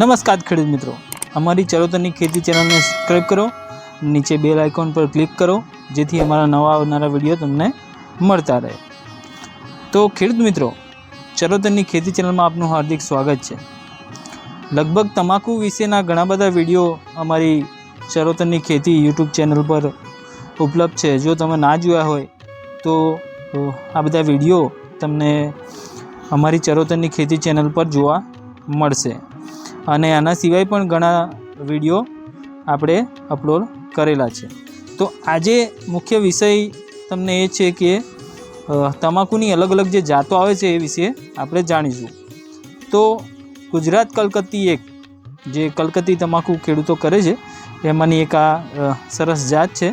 નમસ્કાર ખેડૂત મિત્રો. અમારી ચરોતરની ખેતી ચેનલને સબસ્ક્રાઈબ કરો, નીચે બેલ આઇકોન પર ક્લિક કરો, જેથી અમારા નવા આવનારા વીડિયો તમને મળતા રહે. તો ખેડૂત મિત્રો, ચરોતરની ખેતી ચેનલમાં આપનું હાર્દિક સ્વાગત છે. લગભગ તમાકુ વિશેના ઘણા બધા વીડિયો અમારી ચરોતરની ખેતી યુટ્યુબ ચેનલ પર ઉપલબ્ધ છે. જો તમે ના જોયા હોય, તો આ બધા વીડિયો તમને અમારી ચરોતરની ખેતી ચેનલ પર જોવા મળશે. અને આના સિવાય પણ ઘણા વીડિયો આપણે અપલોડ કરેલા છે. તો આજે મુખ્ય વિષય તમને એ છે કે તમાકુની અલગ અલગ જે જાતો આવે છે એ વિશે આપણે જાણીશું. તો ગુજરાત કલકત્તી એક, જે કલકત્તી તમાકુ ખેડૂતો કરે છે, એમાંની એક આ સરસ જાત છે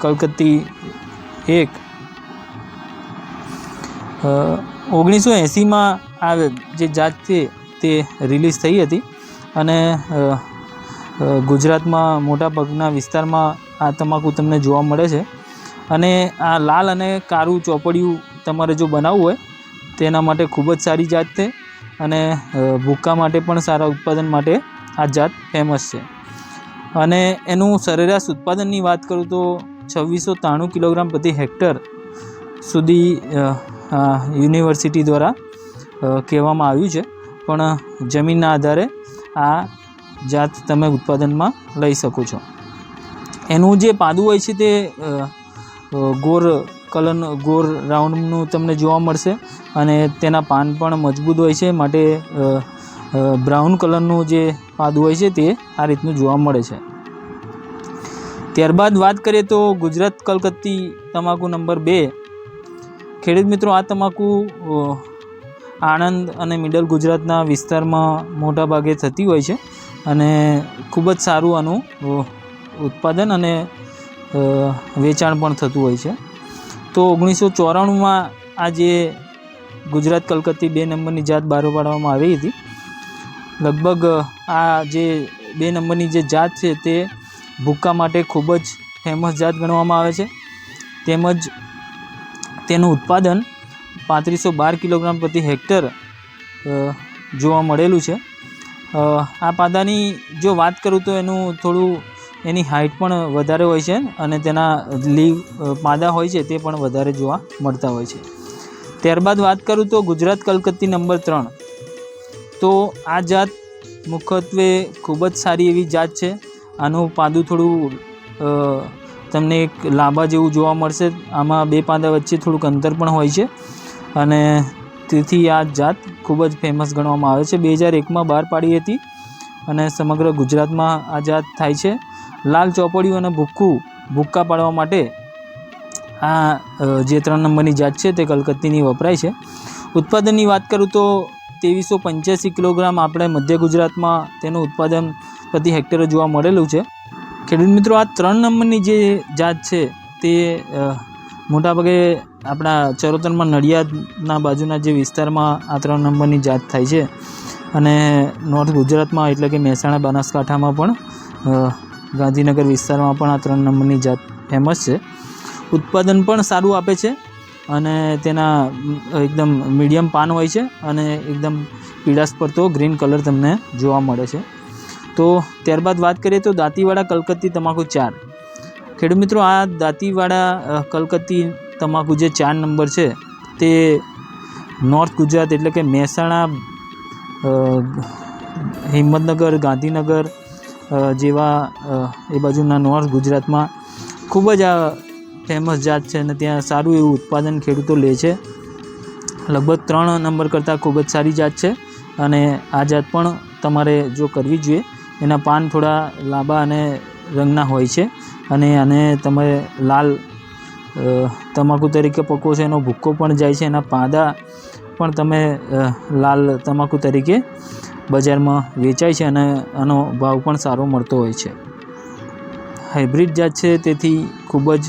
કલકત્તી એક. ઓગણીસો એંસીમાં આ જે જાત છે તે રિલીઝ થઈ હતી. અને ગુજરાતમાં મોટાભાગના વિસ્તારમાં આ તમાકુ તમને જોવા મળે છે. અને આ લાલ અને કાળું ચોપડિયું તમારે જો બનાવવું હોય, તેના માટે ખૂબ જ સારી જાત છે. અને ભૂક્કા માટે પણ સારા ઉત્પાદન માટે આ જાત ફેમસ છે. અને એનું સરેરાશ ઉત્પાદનની વાત કરું તો છવ્વીસો ત્રાણું કિલોગ્રામ પ્રતિ હેક્ટર સુધી યુનિવર્સિટી દ્વારા કહેવામાં આવ્યું છે. પણ જમીનના આધારે આ જાત તમે ઉત્પાદનમાં લઈ શકો છો. એનું જે પાદું હોય છે તે ગોર કલર ગોર રાઉન્ડનું તમને જોવા મળશે અને તેના પાન પણ મજબૂત હોય છે, માટે બ્રાઉન કલરનું જે પાદું હોય છે તે આ રીતનું જોવા મળે છે. ત્યારબાદ વાત કરીએ તો ગુજરાત કલકત્તી તમાકુ નંબર બે. ખેડૂત મિત્રો, આ તમાકુ આણંદ અને મિડલ ગુજરાતના વિસ્તારમાં મોટા ભાગે થતી હોય છે અને ખૂબ જ સારું આનું ઉત્પાદન અને વેચાણ પણ થતું હોય છે. તો ઓગણીસો ચોરાણુંમાં આ જે ગુજરાત કલકત્તી બે નંબરની જાત બહાર પાડવામાં આવી હતી, લગભગ આ જે બે નંબરની જે જાત છે તે ભૂક્કા માટે ખૂબ જ ફેમસ જાત ગણવામાં આવે છે. તેમજ તેનું ઉત્પાદન પાંત્રીસો બાર કિલોગ્રામ પ્રતિ હેક્ટર જોવા મળેલું છે. આ પાદાની જો વાત કરું તો એનું થોડું, એની હાઇટ પણ વધારે હોય છે અને તેના લીવ પાદા હોય છે તે પણ વધારે જોવા મળતા હોય છે. ત્યારબાદ વાત કરું તો ગુજરાત કલકત્તી નંબર ત્રણ. તો આ જાત મુખ્યત્વે ખૂબ જ સારી એવી જાત છે. આનું પાદું થોડું તમને એક લાંબા જેવું જોવા મળશે. આમાં બે પાંદા વચ્ચે થોડુંક અંતર પણ હોય છે. અને તેથી આ જાત ખૂબ જ ફેમસ ગણવામાં આવે છે. બે હજાર એકમાં બહાર પાડી હતી અને સમગ્ર ગુજરાતમાં આ જાત થાય છે. લાલ ચોપડિયું અને ભૂક્કું, ભૂક્કા પાડવા માટે આ જે ત્રણ નંબરની જાત છે તે કલકત્તીની વપરાય છે. ઉત્પાદનની વાત કરું તો ત્રેવીસો પંચ્યાસી કિલોગ્રામ આપણે મધ્ય ગુજરાતમાં તેનું ઉત્પાદન પ્રતિ હેક્ટરે જોવા મળેલું છે. ખેડૂત મિત્રો, આ ત્રણ નંબરની જે જાત છે તે મોટાભાગે આપણા ચરોતરમાં નડિયાદના બાજુના જે વિસ્તારમાં આ ત્રણ નંબરની જાત થાય છે. અને નોર્થ ગુજરાતમાં એટલે કે મહેસાણા બનાસકાંઠામાં પણ ગાંધીનગર વિસ્તારમાં પણ આ ત્રણ નંબરની જાત ફેમસ છે. ઉત્પાદન પણ સારું આપે છે અને તેના એકદમ મીડિયમ પાન હોય છે અને એકદમ પીળાશ પડતો ગ્રીન કલર તમને જોવા મળે છે. તો ત્યારબાદ વાત કરીએ તો દાંતીવાડા કલકત્તી તમાકુ ચાર. ખેડૂત મિત્રો, આ દાંતીવાડા કલકત્તી તમાકુ જે ચાર નંબર છે, તે નોર્થ ગુજરાત એટલે કે મહેસાણા હિંમતનગર, ગાંધીનગર જેવા એ બાજુના નોર્થ ગુજરાતમાં ખૂબ જ આ ફેમસ જાત છે અને ત્યાં સારું એવું ઉત્પાદન ખેડૂતો લે છે. લગભગ ત્રણ નંબર કરતાં ખૂબ જ સારી જાત છે અને આ જાત પણ તમારે જો કરવી જોઈએ, એના પાન થોડા લાંબા અને રંગના હોય છે અને આને તમે લાલ તમાકુ તરીકે પકો છો, એનો ભૂક્કો પણ જાય છે, એના પાંદા પણ તમે લાલ તમાકુ તરીકે બજારમાં વેચાય છે અને આનો ભાવ પણ સારો મળતો હોય છે. હાઇબ્રિડ જાત છે, તેથી ખૂબ જ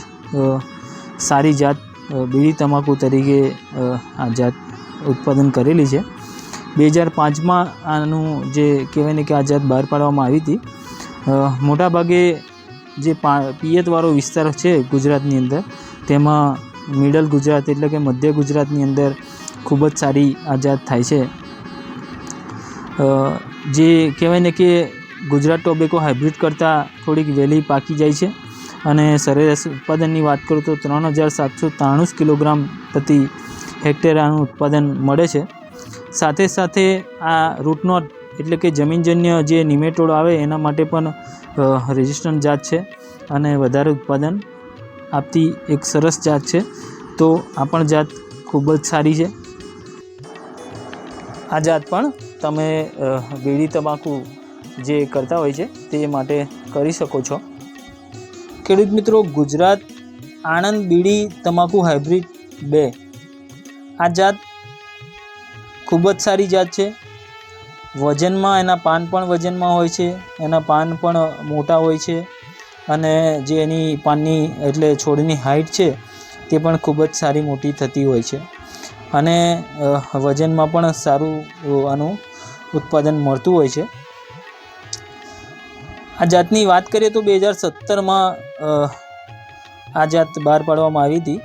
સારી જાત બીડી તમાકુ તરીકે આ જાત ઉત્પાદન કરેલી છે. બે હજાર પાંચમાં આનું જે કહેવાય ને કે આ જાત બહાર પાડવામાં આવી હતી મોટાભાગે જે પા, પિયતવાળો વિસ્તાર છે ગુજરાતની અંદર તેમાં મિડલ ગુજરાત એટલે કે મધ્ય ગુજરાતની અંદર ખૂબ જ સારી આઝાદ થાય છે. જે કહેવાય ને કે ગુજરાત ટોબેકો હાઇબ્રિડ કરતાં થોડીક વહેલી પાકી જાય છે અને સરેરાશ ઉત્પાદનની વાત કરું તો ત્રણ હજાર સાતસો ત્રાણું કિલોગ્રામ પ્રતિ હેક્ટેરાનું ઉત્પાદન મળે છે. સાથે સાથે આ રૂટનોટ એટલે કે જમીનજન્ય જે નિમેટોડ આવે એના માટે પણ રેઝિસ્ટન્ટ જાત છે અને વધારે ઉત્પાદન આપતી એક સરસ જાત છે. તો આ પણ જાત ખૂબ જ સારી છે. આ જાત પણ તમે બીડી તમાકુ જે કરતા હોય છે તે માટે કરી શકો છો. ખેડૂત મિત્રો, ગુજરાત આણંદ બીડી તમાકુ હાઇબ્રિડ બે. આ જાત ખૂબ જ સારી જાત છે. વજનમાં એના પાન પણ વજનમાં હોય છે, એના પાન પણ મોટા હોય છે. અને જે એની પાનની એટલે છોડની હાઇટ છે, તે પણ ખૂબ જ સારી મોટી થતી હોય છે. અને વજનમાં પણ સારું આનું ઉત્પાદન મળતું હોય છે. આ જાતની વાત કરીએ તો બે હજાર સત્તરમાં આ જાત બહાર પાડવામાં આવી હતી.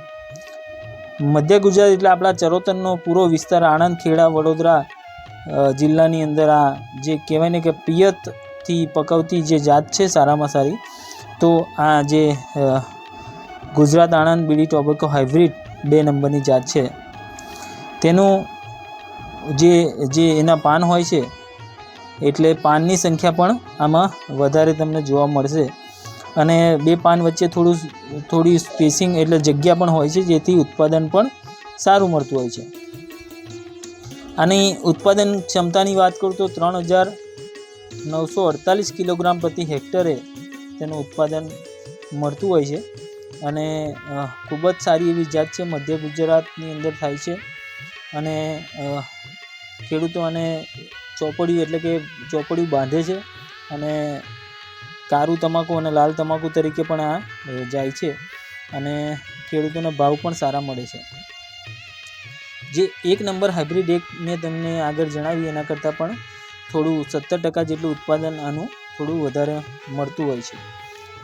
મધ્ય ગુજરાત એટલે આપણા ચરોતરનો પૂરો વિસ્તાર આણંદ, ખેડા, વડોદરા જિલ્લાની અંદર આ જે કહેવાય ને કે પિયતથી પકવતી જે જાત છે, સારામાં સારી તો આ જે ગુજરાત આણંદ બીડી ટોબેકો હાઇબ્રિડ બે નંબરની જાત છે. તેનું જે જે એના પાન હોય છે, એટલે પાનની સંખ્યા પણ આમાં વધારે તમને જોવા મળશે. અને બે પાન વચ્ચે થોડું થોડી સ્પેસિંગ એટલે જગ્યા પણ હોય છે, જેથી ઉત્પાદન પણ સારું મળતું હોય છે. આની ઉત્પાદન ક્ષમતાની વાત કરું તો ત્રણ હજાર નવસો અડતાલીસ કિલોગ્રામ પ્રતિ હેક્ટરે તેનું ઉત્પાદન મળતું હોય છે. અને ખૂબ જ સારી એવી જાત છે. મધ્ય ગુજરાતની અંદર થાય છે. અને ખેડૂતો આને ચોપડિયું એટલે કે ચોપડિયું બાંધે છે. અને કારું તમાકુ અને લાલ તમાકુ તરીકે પણ આ જાય છે. અને ખેડૂતોને ભાવ પણ સારા મળે છે. જે એક નંબર હાઇબ્રિડ એક મેં તમને આગળ જણાવ્યું એના કરતાં પણ થોડું સત્તર ટકા જેટલું ઉત્પાદન આનું થોડું વધારે મળતું હોય છે.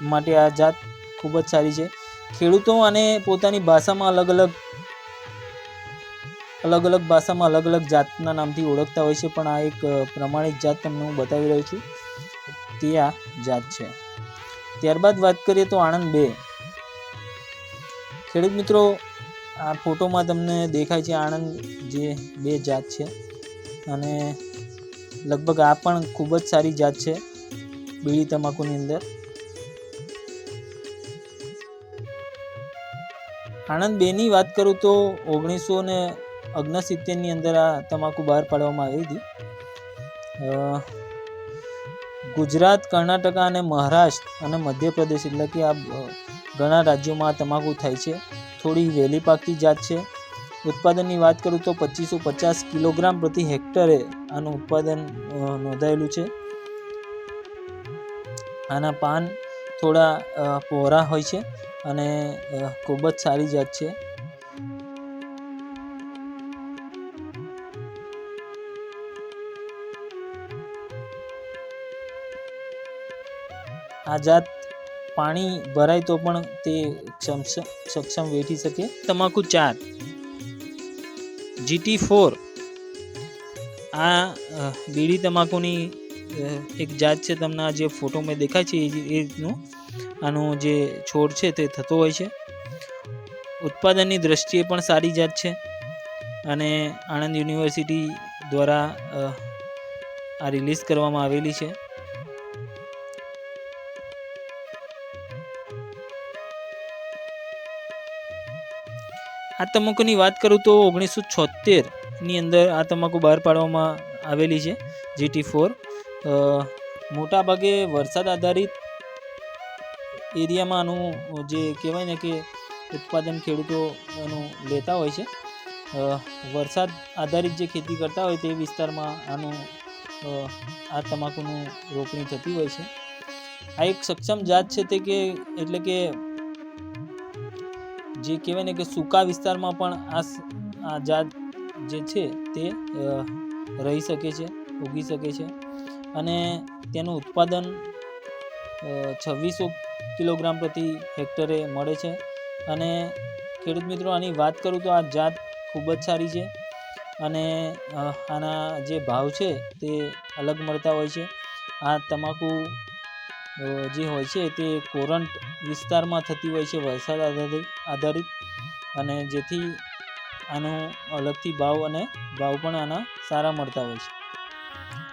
માટે આ જાત ખૂબ જ સારી છે. ખેડૂતો આને પોતાની ભાષામાં અલગ અલગ અલગ અલગ ભાષામાં અલગ અલગ જાતના નામથી ઓળખતા હોય છે, પણ આ એક પ્રમાણિત જાત તમને હું બતાવી રહ્યો છું. તે આ જાત છે. ત્યારબાદ વાત કરીએ તો આણંદ બે. ખેડૂત મિત્રો, આ ફોટોમાં તમને દેખાય છે આણંદ જે બે જાત છે. અને લગભગ આ પણ ખૂબ જ સારી જાત છે. બીડી તમાકુની અંદર. આણંદ બેની વાત કરું તો ઓગણીસો ને ઓગણસિત્તેરની અંદર આ તમાકુ બહાર પાડવામાં આવી હતી. ગુજરાત, કર્ણાટકા અને મહારાષ્ટ્ર અને મધ્યપ્રદેશ એટલે કે આ ઘણા રાજ્યોમાં તમાકુ થાય છે. થોડી વહેલી પાકતી જાત છે. ઉત્પાદનની વાત કરું તો પચીસો પચાસ કિલોગ્રામ પ્રતિ હેક્ટરે આનું ઉત્પાદન નોંધાયેલું છે. આના પાન થોડા પહોળા હોય છે અને ખૂબ જ સારી જાત છે. આ જાત પાણી ભરાય તો પણ તે સક્ષમ વેઠી શકે. તમાકુ ચાર. GT four. આ બીડી તમાકુની એક જાત છે તમને આ જે ફોટો મેં દેખાય છે એ રીતનું. આનો જે છોડ છે તે થતો હોય છે. ઉત્પાદનની દ્રષ્ટિએ પણ સારી જાત છે. અને આણંદ યુનિવર્સિટી દ્વારા આ રિલીઝ કરવામાં આવેલી છે. આ તમાકુની વાત કરું તો ઓગણીસો છોતેરની અંદર આ તમાકુ બહાર પાડવામાં આવેલી છે જીટી ફોર મોટા ભાગે વરસાદ આધારિત એરિયામાં આનું જે કહેવાય ને કે ઉત્પાદન ખેડૂતો એનું લેતા હોય છે. વરસાદ આધારિત જે ખેતી કરતા હોય તે વિસ્તારમાં આનું આ તમાકુનું રોપણી થતી હોય છે. આ એક સક્ષમ જાત છે તે કે એટલે કે જે કહેવાય ને કે સૂકા વિસ્તારમાં પણ આ આ જાત જે છે તે રહી શકે છે, ઉગી શકે છે. અને તેનું ઉત્પાદન છવ્વીસો કિલોગ્રામ પ્રતિ હેક્ટરે મળે છે. અને ખેડૂત મિત્રો, આની વાત કરું તો આ જાત ખૂબ જ સારી છે અને આના જે ભાવ છે તે અલગ મળતા હોય છે. આ તમાકુ જે હોય છે તે કોરંટ વિસ્તારમાં થતી હોય છે વરસાદ આધારિત આધારિત. અને જેથી આનો અલગથી ભાવ અને ભાવ પણ આના સારા મળતા હોય છે.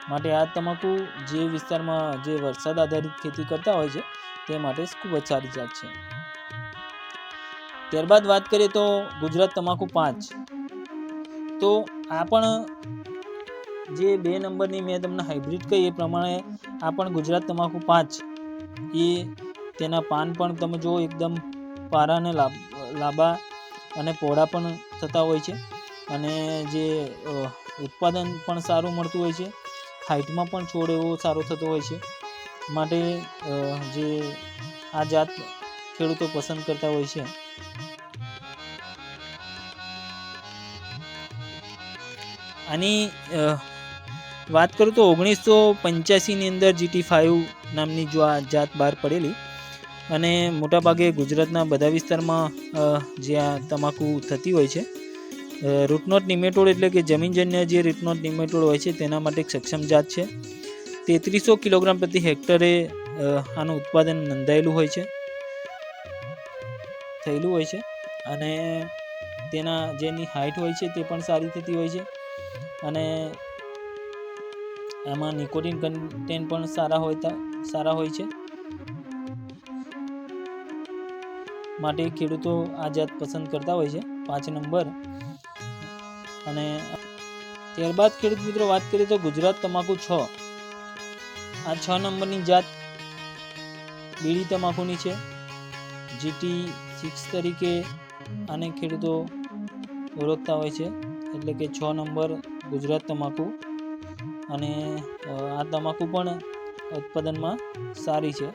માટે આ તમાકુ જે વિસ્તારમાં જે વરસાદ આધારિત ખેતી કરતા હોય છે, તે માટે ખૂબ જ સારી જાત છે. ત્યારબાદ વાત કરીએ તો ગુજરાત તમાકુ પાંચ. તો આ પણ જે બે નંબરની મેં તમને હાઇબ્રિડ કહી, એ પ્રમાણે આ પણ ગુજરાત તમાકુ પાંચ. એ તેના પાન પણ તમે જુઓ, એકદમ પારા અને લાબ- અને પહોળા પણ થતા હોય છે. અને જે ઉત્પાદન પણ સારું મળતું હોય છે. હાઇટમાં પણ છોડ એવો સારો થતો હોય છે. માટે જે આ જાત ખેડૂતો પસંદ કરતા હોય છે. આની વાત કરું તો ઓગણીસો પંચ્યાસીની અંદર જીટી ફાઇવ નામની જો આ જાત બહાર પડેલી. અને મોટાભાગે ગુજરાતના બધા વિસ્તારમાં જે આ તમાકુ થતી હોય છે. રૂટનોટ નિમેટોડ એટલે કે જમીનજન્ય જે રૂટનોટ નિમેટોડ હોય છે, તેના માટે એક સક્ષમ જાત છે. તેત્રીસો કિલોગ્રામ પ્રતિ હેક્ટરે આનું ઉત્પાદન નોંધાયેલું હોય છે. થયેલું હોય છે. અને તેના જેની હાઇટ હોય છે, તે પણ સારી થતી હોય છે. અને એમાં નિકોટિન કન્ટેન્ટ પણ સારા હોય સારા હોય છે. માટે ખેડૂતો આ જાત પસંદ કરતા હોય છે. પાંચ નંબર અને ત્યારબાદ ખેડૂત મિત્રો વાત કરીએ તો ગુજરાત તમાકુ છ. આ છ નંબરની જાત બીડી તમાકુની છે. જીટી સિક્સ તરીકે આને ખેડૂતો ઓળખતા હોય છે. એટલે કે છ નંબર ગુજરાત તમાકુ. અને આ તમાકુ પણ ઉત્પાદનમાં સારી છે.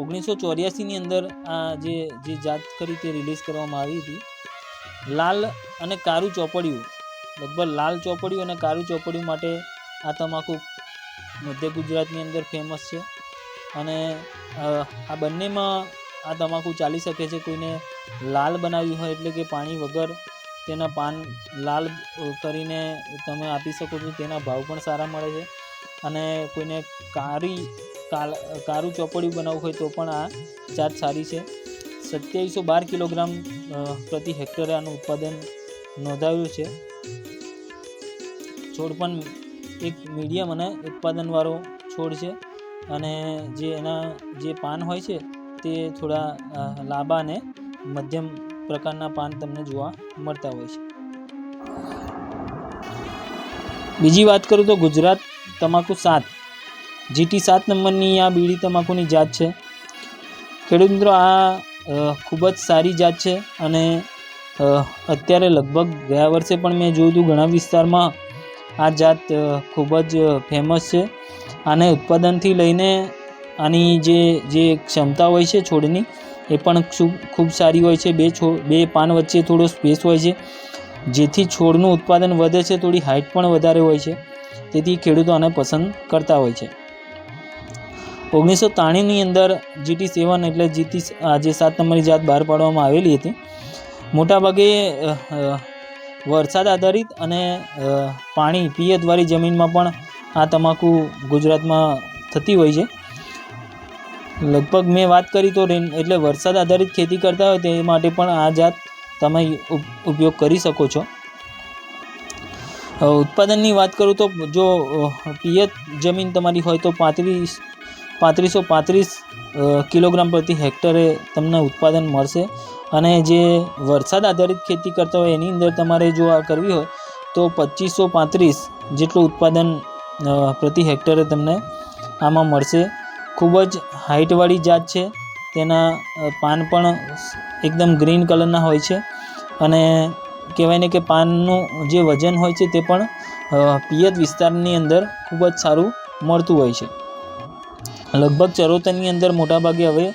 ઓગણીસો ચોર્યાસીની અંદર આ જે જે જાત કરી તે રિલીઝ કરવામાં આવી હતી. લાલ અને કારું ચોપડિયું. લગભગ લાલ ચોપડિયું અને કારું ચોપડિયું માટે આ તમાકુ મધ્ય ગુજરાતની અંદર ફેમસ છે. અને આ બંનેમાં આ તમાકુ ચાલી શકે છે. કોઈને લાલ બનાવ્યું હોય એટલે કે પાણી વગર તેના પાન, લાલ કરીને તમે આપી શકો છો. તેના ભાવ પણ સારા મળે છે. અને કોઈને કારી, કાલ, કારું ચોપડિયું બનાવવું હોય તો પણ આ જાત સારી છે. સત્યાવીસો બાર કિલોગ્રામ પ્રતિ હેક્ટરે આનું ઉત્પાદન નોંધાયું છે. છોડ પણ એક મીડિયમ અને ઉત્પાદનવાળો છોડ છે અને જે એના જે પાન હોય છે તે થોડા લાંબા અને મધ્યમ પ્રકારના પાન તમને જોવા મળતા હોય છે. બીજી વાત કરું તો ગુજરાત તમાકુ સાત. જીટી સાત નંબરની આ બીડી તમાકુની જાત છે. ખેડૂત મિત્રો, આ ખૂબ જ સારી જાત છે અને અત્યારે લગભગ ગયા વર્ષે પણ મેં જોયું હતું ઘણા વિસ્તારમાં આ જાત ખૂબ જ ફેમસ છે આને ઉત્પાદનથી લઈને આની જે જે ક્ષમતા હોય છે છોડની, એ પણ ખૂબ સારી હોય છે. બે છોડ બે પાન વચ્ચે થોડો સ્પેસ હોય છે. જેથી છોડનું ઉત્પાદન વધે છે, થોડી હાઇટ પણ વધારે હોય છે. તેથી ખેડૂતો આને પસંદ કરતા હોય છે. ઓગણીસો ત્રાણીની અંદર જીટી સેવન એટલે જીટી આ જે સાત નંબરની જાત બહાર પાડવામાં આવેલી હતી. મોટાભાગે વરસાદ આધારિત અને પાણી પિયતવાળી જમીનમાં પણ આ તમાકુ ગુજરાતમાં થતી હોય છે. લગભગ મેં વાત કરી તો રેન, એટલે વરસાદ આધારિત ખેતી કરતા હોય તે માટે પણ આ જાત તમે ઉપ- ઉપયોગ કરી શકો છો. ઉત્પાદનની વાત કરું તો જો પિયત જમીન તમારી હોય તો પાંત્રીસ પાંત્રીસો પાંત્રીસ કિલોગ્રામ પ્રતિ હેક્ટરે તમને ઉત્પાદન મળશે. અને જે વરસાદ આધારિત ખેતી કરતા હોય એની અંદર તમારે જો આ કરવી હોય, તો પચીસો પાંત્રીસ જેટલું ઉત્પાદન પ્રતિ હેક્ટરે તમને આમાં મળશે. ખૂબ જ હાઇટવાળી જાત છે. તેના પાન પણ એકદમ ગ્રીન કલરના હોય છે. અને કહેવાય ને કે પાનનું જે વજન હોય છે તે પણ પિયત વિસ્તારની અંદર ખૂબ જ સારું મળતું હોય છે. લગભગ ચરોતરની અંદર મોટાભાગે હવે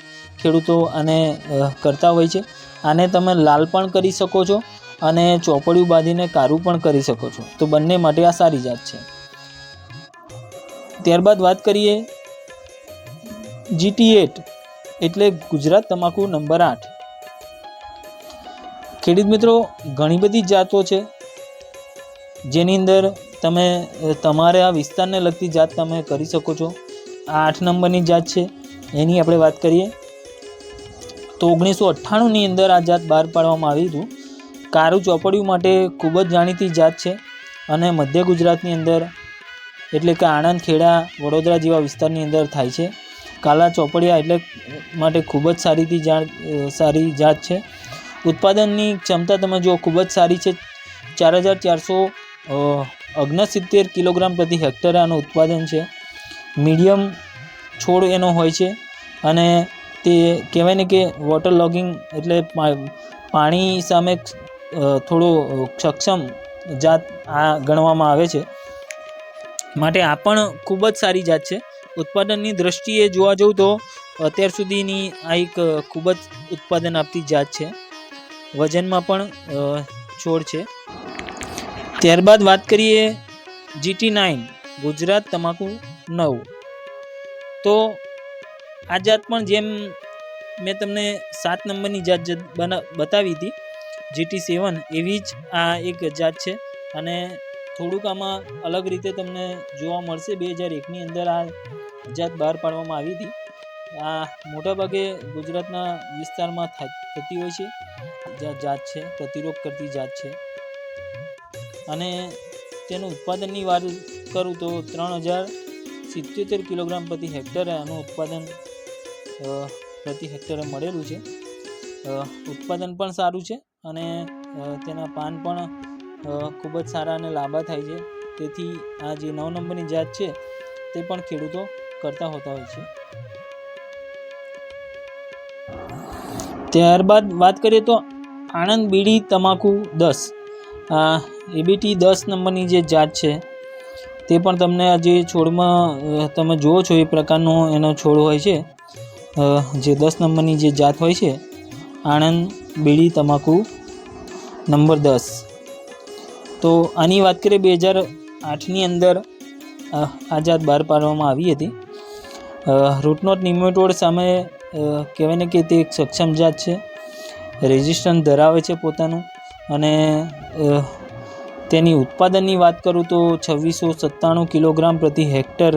ખેડૂતો આને કરતા હોય છે. આને તમે લાલ પણ કરી શકો છો અને ચોપડિયું બાંધીને કારું પણ કરી શકો છો. તો બંને માટે આ સારી જાત છે. ત્યારબાદ વાત કરીએ જીટી એટ, એટલે ગુજરાત તમાકુ નંબર આઠ. ખેડૂત મિત્રો, ઘણી બધી જાતો છે, જેની અંદર તમે તમારા આ વિસ્તારને લગતી જાત તમે કરી શકો છો. આ આઠ નંબરની જાત છે. એની આપણે વાત કરીએ. તો ઓગણીસો અઠ્ઠાણુંની અંદર આ જાત બહાર પાડવામાં આવી હતું. કારું ચોપડિયું માટે ખૂબ જ જાણીતી જાત છે અને મધ્ય ગુજરાતની અંદર એટલે કે આણંદ, ખેડા, વડોદરા જેવા વિસ્તારની અંદર થાય છે. કાલા ચોપડિયા એટલે માટે ખૂબ જ સારીથી જાણ, સારી જાત છે. ઉત્પાદનની ક્ષમતા તમે જુઓ ખૂબ જ સારી છે. ચાર હજાર ચારસો ઓગણસિત્તેર કિલોગ્રામ પ્રતિ હેક્ટરે આનું ઉત્પાદન છે. મીડિયમ છોડ એનો હોય છે અને તે કહેવાય ને કે વોટર લોગિંગ એટલે પાણી સામે થોડો સક્ષમ જાત આ ગણવામાં આવે છે. માટે આ પણ ખૂબ જ સારી જાત છે. ઉત્પાદનની દ્રષ્ટિએ જોવા જવું તો અત્યાર સુધીની આ એક ખૂબ જ ઉત્પાદન આપતી જાત છે. વજનમાં પણ છોડ છે. ત્યારબાદ વાત કરીએ જીટી નાઇન, ગુજરાત તમાકુ નવ. તો આ જાત પણ જેમ મેં તમને સાત નંબરની જાત બતાવી હતી જીટી સેવન, એવી જ આ એક જાત છે. અને થોડુંક આમાં અલગ રીતે તમને જોવા મળશે, બે હજાર એકની અંદર આ જાત બહાર પાડવામાં આવી હતી. આ મોટાભાગે ગુજરાતના વિસ્તારમાં થતી હોય છે. જાત છે, પ્રતિરોધ કરતી જાત છે. અને તેનું ઉત્પાદનની વાત કરું તો ત્રણ હજાર સિત્યોતેર કિલોગ્રામ પ્રતિ હેક્ટરે આનું ઉત્પાદન પ્રતિ હેક્ટરે મળેલું છે. ઉત્પાદન પણ સારું છે અને તેના પાન પણ ખૂબ જ સારા અને લાંબા થાય છે. તેથી આ જે નવ નંબરની જાત છે તે પણ ખેડૂતો કરતા હોતા હોય છે. ત્યારબાદ વાત કરીએ તો આણંદ બીડી તમાકુ દસ. એબીટી દસ નંબરની જે જાત છે તે પણ તમને જે છોડમાં તમે જુઓ છો એ પ્રકારનો એનો છોડ હોય છે. જે દસ નંબરની જે જાત હોય છે, આણંદ, બીડી, તમાકુ, નંબર દસ. તો આની વાત કરીએ, બે હજાર આઠની અંદર આ જાત બહાર પાડવામાં આવી હતી. રૂટનોટ નિમેટોડ સામે કહેવાય ને કે તે એક સક્ષમ જાત છે. રેઝિસ્ટન્સ ધરાવે છે પોતાનું. અને તેની ઉત્પાદનની વાત કરું તો છવ્વીસો સત્તાણું કિલોગ્રામ પ્રતિ હેક્ટર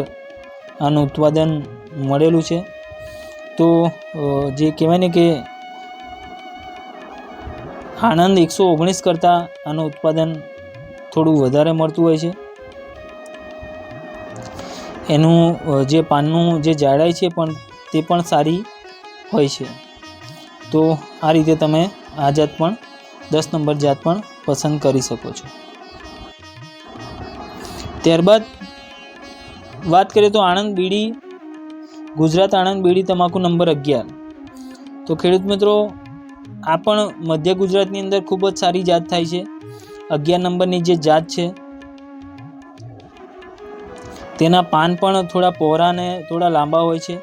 આનું ઉત્પાદન મળેલું છે. તો જે કહેવાય ને કે આણંદ એકસો ઓગણીસ કરતાં આનું ઉત્પાદન થોડું વધારે મળતું હોય છે. એનું જે પાનનું જે જાડાઈ છે પણ તે પણ સારી હોય છે. તો આ રીતે તમે આ જાત પણ દસ નંબર જાત પણ પસંદ કરી શકો છો. ત્યારબાદ વાત કરીએ તો આણંદ બીડી, ગુજરાત આણંદ બીડી તમાકુ નંબર અગિયાર. તો ખેડૂત મિત્રો, આ પણ મધ્ય ગુજરાતની અંદર ખૂબ જ સારી જાત થાય છે. અગિયાર નંબરની જે જાત છે, તેના પાન પણ થોડા પહોરા અને થોડા લાંબા હોય છે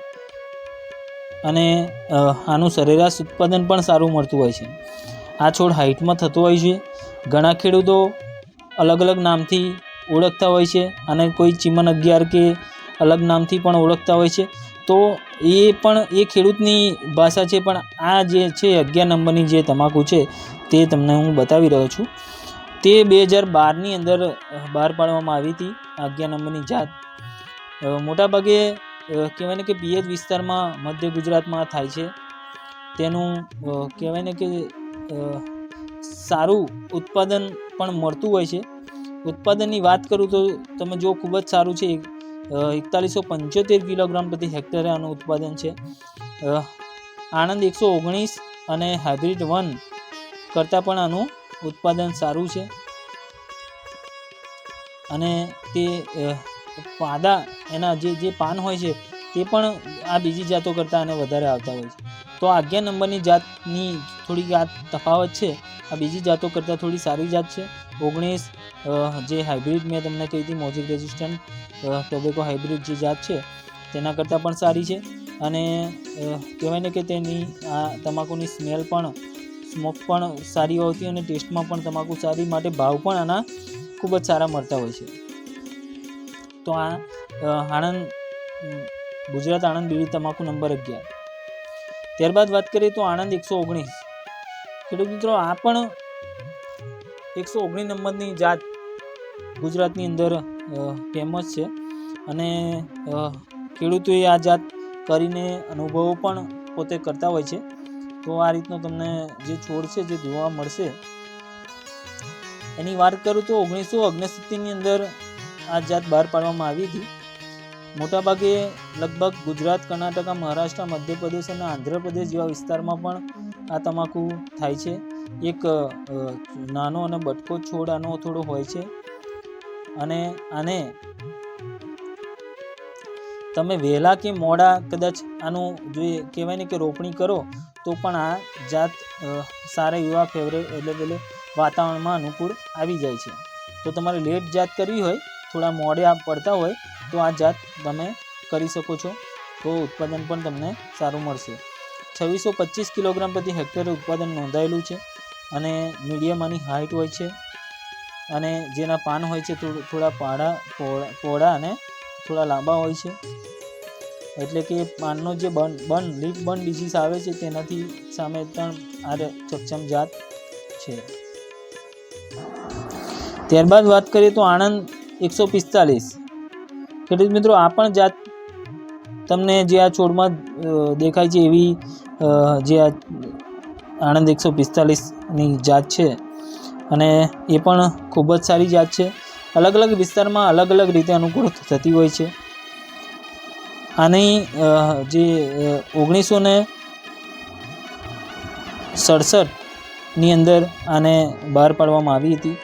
અને આનું સરેરાશ ઉત્પાદન પણ સારું મળતું હોય છે. આ છોડ હાઇટમાં થતો હોય છે. ઘણા ખેડૂતો અલગ અલગ નામથી ઓળખતા હોય છે અને કોઈ ચીમન અગિયાર કે અલગ નામથી પણ ઓળખતા હોય છે. તો એ પણ એ ખેડૂતની ભાષા છે, પણ આ જે છે અગિયાર નંબરની જે તમાકુ છે તે તમને હું બતાવી રહ્યો છું. તે બે હજાર બારની અંદર બહાર પાડવામાં આવી હતી અગિયાર નંબરની જાત. મોટાભાગે કહેવાય ને કે પિયત વિસ્તારમાં મધ્ય ગુજરાતમાં થાય છે. તેનું કહેવાય ને કે સારું ઉત્પાદન પણ મળતું હોય છે. ઉત્પાદનની વાત કરું તો તમે જો ખૂબ જ સારું છે. એકતાલીસો પંચોતેર કિલોગ્રામ પ્રતિ હેક્ટરે આનું ઉત્પાદન છે. આણંદ એકસો ઓગણીસ અને હાઇબ્રિડ વન કરતાં પણ આનું ઉત્પાદન સારું છે. અને તે પાદા એના જે જે પાન હોય છે, તે પણ આ બીજી જાતો કરતાં આને વધારે આવતા હોય છે. તો આગિયાર નંબરની જાતની થોડીક આ તફાવત છે. આ બીજી જાતો કરતાં થોડી સારી જાત છે. ઓગણીસ જે હાઇબ્રિડ મેં તમને કહી હતી મોઝિક રેઝિસ્ટન્ટ ટોબેકો હાઇબ્રિડ જે જાત છે, તેના કરતાં પણ સારી છે. અને કહેવાય ને કે તેની આ તમાકુની સ્મેલ પણ સ્મોક પણ સારી હોતી અને ટેસ્ટમાં પણ તમાકુ સારી, માટે ભાવ પણ આના ખૂબ જ સારા મળતા હોય છે. તો આ આણંદ ગુજરાત આણંદ બીડી તમાકુ નંબર અગિયાર. ત્યારબાદ વાત કરીએ તો આણંદ એકસો ઓગણીસ. ખેડૂત મિત્રો, આ પણ એકસો ઓગણીસ નંબરની જાત ગુજરાતની અંદર ફેમસ છે. અને ખેડૂતોએ આ જાત કરીને અનુભવો પણ પોતે કરતા હોય છે. તો આ રીતનો તમને જે છોડ છે, જે જોવા મળશે. એની વાત કરું તો ઓગણીસો ઓગણસિત્તેરની અંદર આ જાત બહાર પાડવામાં આવી હતી. મોટાભાગે લગભગ ગુજરાત, કર્ણાટકા, મહારાષ્ટ્ર, મધ્યપ્રદેશ અને આંધ્રપ્રદેશ જેવા વિસ્તારમાં પણ આ તમાકુ થાય છે. એક નાનો અને બટકો છોડ આનો થોડો હોય છે. અને આને તમે વહેલા કે મોડા કદાચ આનું જો એ કહેવાય ને કે રોપણી કરો, તો પણ આ જાત સારા એવા ફેવરેટ એટલે પેલે વાતાવરણમાં અનુકૂળ આવી જાય છે. તો તમારે લેટ જાત કરવી હોય, થોડા મોડે આ પડતા હોય, તો આ જાત તમે કરી શકો છો, તો ઉત્પાદન પણ તમને સારું મળશે. છવ્વીસો પચીસ કિલોગ્રામ પ્રતિ હેક્ટરે ઉત્પાદન નોંધાયેલું છે અને મીડિયમ આની હાઇટ હોય છે. અને જેના પાન હોય છે થોડા પાડા પહોળા અને થોડા લાંબા હોય છે. એટલે કે પાનનો જે બન બન, લીફ બન ડિઝીઝ આવે છે તેનાથી સામે પણ આ સક્ષમ જાત છે. ત્યારબાદ વાત કરીએ તો આણંદ એકસો પિસ્તાલીસ. ખેડૂત મિત્રો, આ પણ જાત તમને જે આ છોડમાં દેખાય છે એવી જે આ આણંદ એકસો પિસ્તાલીસની જાત છે. અને એ પણ ખૂબ જ સારી જાત છે. અલગ અલગ વિસ્તારમાં અલગ અલગ રીતે અનુકૂળ થતી હોય છે. આની જે ઓગણીસો ને સડસઠની અંદર આને બહાર પાડવામાં આવી હતી.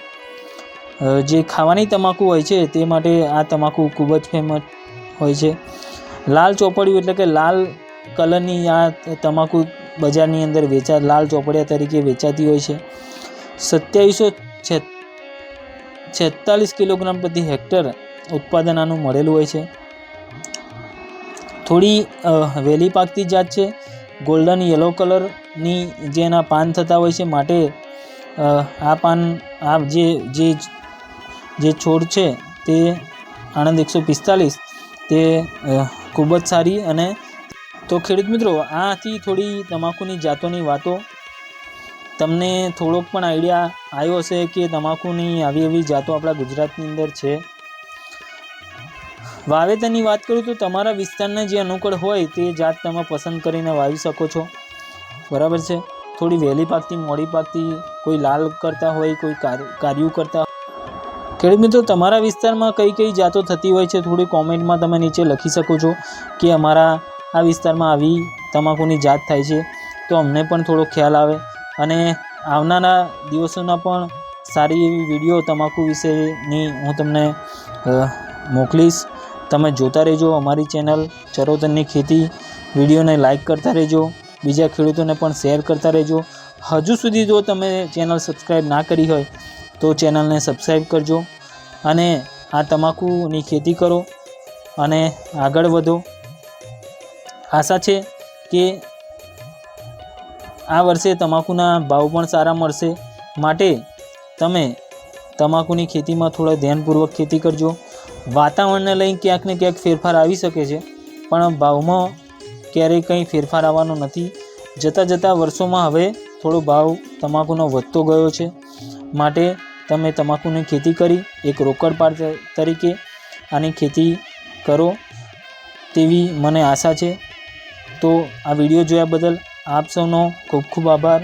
જે ખાવાની તમાકુ હોય છે તે માટે આ તમાકુ ખૂબ જ ફેમસ હોય છે. લાલ ચોપડિયું એટલે કે લાલ કલરની આ તમાકુ બજારની અંદર વેચા, લાલ ચોપડિયા તરીકે વેચાતી હોય છે. સત્યાવીસો છેતાલીસ કિલોગ્રામ પ્રતિ હેક્ટર ઉત્પાદન આનું મળેલું હોય છે. થોડી વહેલી પાકતી જાત છે. ગોલ્ડન યલો કલરની જે એના પાન થતા હોય છે માટે આ પાન, આ જે જે જે છોડ છે તે આણંદ એકસો પિસ્તાલીસ. તે ખૂબ જ સારી અને તો ખેડૂત મિત્રો, આથી થોડી તમાકુની જાતોની વાતો તમને થોડોક પણ આઈડિયા આવ્યો હશે કે તમાકુની આવી એવી જાતો આપણા ગુજરાતની અંદર છે? વાવેતરની વાત કરું તો તમારા વિસ્તારને જે અનુકૂળ હોય તે જાત તમે પસંદ કરીને વાવી શકો છો. બરાબર છે? થોડી વહેલી પાકતી મોડી પાકતી કોઈ લાલ કરતા હોય, કોઈ કાર- કાર્યું કરતા ખેડૂત મિત્રો, તમારા વિસ્તારમાં કઈ કઈ જાતો થતી હોય છે? થોડી કોમેન્ટમાં તમે નીચે લખી શકો છો કે અમારા આ વિસ્તારમાં આવી તમાકુની જાત થાય છે. તો અમને પણ થોડો ખ્યાલ આવે. અને આવનારા દિવસોના પણ સારી એવી વીડિયો તમાકુ વિશેની હું તમને મોકલીશ. તમે જોતા રહેજો અમારી ચેનલ ચરોતરની ખેતી. વિડીયોને લાઈક કરતા રહેજો. બીજા ખેડૂતોને પણ શેર કરતા રહેજો. હજુ સુધી જો તમે ચેનલ સબસ્ક્રાઈબ ના કરી હોય, તો ચેનલને સબસ્ક્રાઈબ કરજો અને આ તમાકુની ખેતી કરો અને આગળ વધો. આશા છે કે આ વર્ષે તમાકુના ભાવ પણ સારા મળશે. માટે તમે તમાકુની ખેતીમાં થોડા ધ્યાનપૂર્વક ખેતી કરજો. વાતાવરણને લઈને ક્યાંક ને ક્યાંક ફેરફાર આવી શકે છે, પણ ભાવમાં ક્યારેય કંઈ ફેરફાર આવવાનો નથી. જતાં જતાં વર્ષોમાં હવે થોડો ભાવ તમાકુનો વધતો ગયો છે. માટે તમે તમાકુની ખેતી કરી એક રોકડ પાર તરીકે આની ખેતી કરો તેવી મને આશા છે. તો આ વીડિયો જોયા બદલ આપ સૌનો ખૂબ ખૂબ આભાર